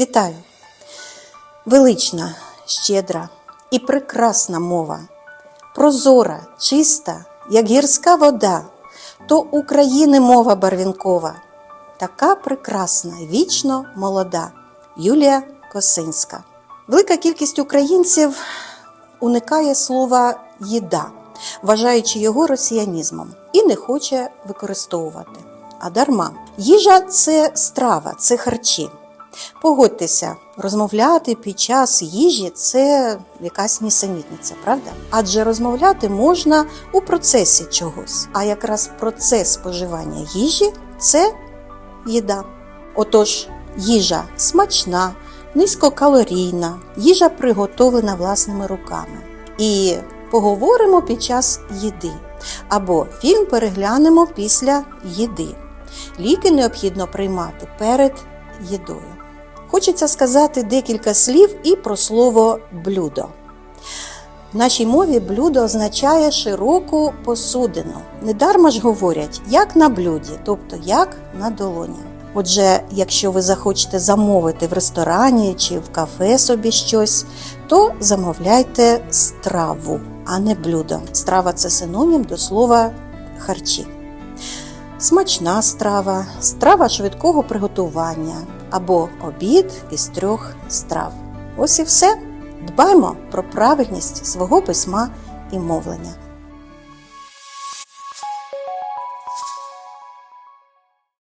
Вітаю! Велична, щедра і прекрасна мова, прозора, чиста, як гірська вода, то України мова барвінкова, така прекрасна, вічно молода Юлія Косинська. Велика кількість українців уникає слова їда, вважаючи його росіянізмом, і не хоче використовувати. А дарма. Їжа це страва, це харчі. Погодьтеся, розмовляти під час їжі це якась нісенітниця, правда? Адже розмовляти можна у процесі чогось. А якраз процес споживання їжі це їда. Отож, їжа смачна, низькокалорійна, їжа приготовлена власними руками. І поговоримо під час їди. Або фільм переглянемо після їди. Ліки необхідно приймати перед їдою. Хочеться сказати декілька слів і про слово блюдо. В нашій мові блюдо означає широку посудину. Недарма ж говорять як на блюді, тобто як на долоні. Отже, якщо ви захочете замовити в ресторані чи в кафе собі щось, то замовляйте страву, а не блюдо. Страва це синонім до слова харчі. Смачна страва, страва швидкого приготування або обід із трьох страв. Ось і все. Дбаймо про правильність свого письма і мовлення.